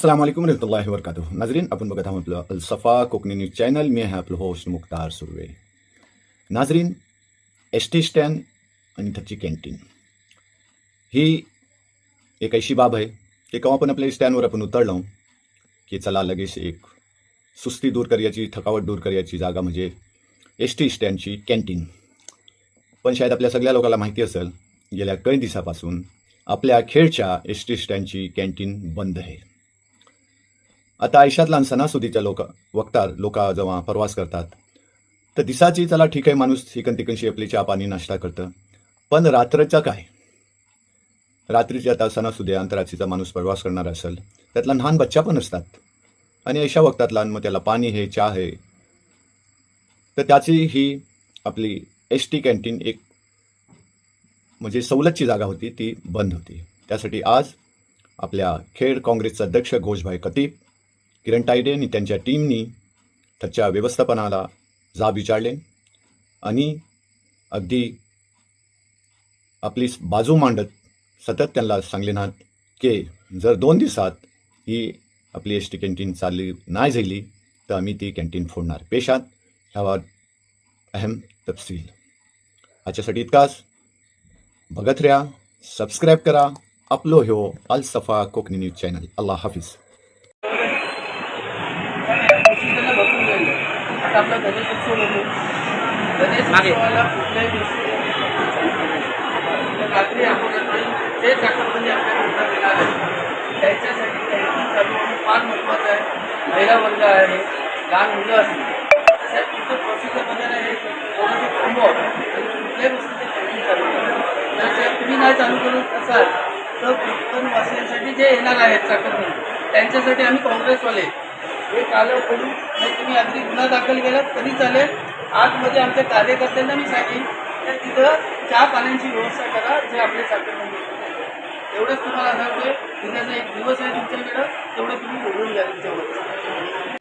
अस्सलाम वालेकुम रहमतुल्लाहि व बरकातुहू नाजरीन आपण बघत आहोत आपलं अलसफा कोकणी न्यूज चॅनल मी आहे आपलं होस्ट मुख्तार सुर्वे नाजरीन एस टी स्टँड आणि त्याची कॅन्टीन ही एक अशी बाब आहे की केव्हा पण आपल्या स्टँडवर आपण उतरलो की चला लगेच एक सुस्ती दूर करायची थकावट दूर करायची जागा म्हणजे एस टी स्टँडची कॅन्टीन पण शायद आपल्या सगळ्या लोकांना माहिती असेल गेल्या काही दिवसापासून आपल्या खेळच्या एस टी स्टँडची कॅन्टीन बंद आहे आता आयुष्यातल्या सणासुदीच्या लोक. वक्तार लोक जेव्हा प्रवास करतात. तर दिसाची चला ठीक आहे माणूस हिकन तिकनशी आपली चहा पाणी नाश्ता करतं. पण रात्रचा काय? रात्रीची आता सणासुदी अंतरात्रीचा माणूस प्रवास करणार असेल त्यातला लहान बच्चा पण असतात. आणि अशा वक्तात लहान मग त्याला पाणी आहे चहा आहे. तर त्याची ही आपली एस टी कॅन्टीन एक म्हणजे सवलतची जागा होती ती बंद होती. त्यासाठी आज आपल्या खेड काँग्रेसचे अध्यक्ष घोषभाई कतीब किरण टायडे आणि त्यांच्या टीमनी त्याच्या व्यवस्थापनाला जाब विचारले आणि अगदी आपली बाजू मांडत सतत त्यांना सांगले नात की जर दोन दिवसात ही आपली एस टी कॅन्टीन चालली नाही झाली तर आम्ही ती कॅन्टीन फोडणार. पेशात ह्यावर अहम तपशील. ह्याच्यासाठी इतकाच. बघत राहा सबस्क्राईब करा. आपलो ह्यो अल सफा कोकणी न्यूज चॅनल. अल्लाह हाफिज. आता आपला गणेश उत्सव होतो. गणेश उत्सवाला कुठल्याही दिवशी तर रात्री आपण जे चाकरबंदी आपल्या मुद्दा आहे. त्याच्यासाठी कॅन्टीन चालू होणं फार महत्त्वाचं आहे. महिला वर्ग आहे लहान मुलं असतील. अशा कुठं प्रोसिजर वगैरे आहे थांबवा आणि कुठल्याही वस्तूचं कॅन्टीन चालू जर साहेब तुम्ही नाही चालू करत असाल तर कोकण वासियांसाठी जे येणार आहेत चाकरबंदी त्यांच्यासाठी आम्ही काँग्रेसवाले हे आलं पडून नाही तुम्ही अगदी गुन्हा दाखल केला तरी चालेल. आजमध्ये आमच्या कार्यकर्त्यांना मी सांगेन तर तिथं चहा पाण्याची व्यवस्था करा जे आपले चाकरबंदी एवढंच तुम्हाला सांगतोय. उद्याचा एक दिवस आहे तुमच्याकडं तेवढं तुम्ही बोलून घ्या तुमच्यावर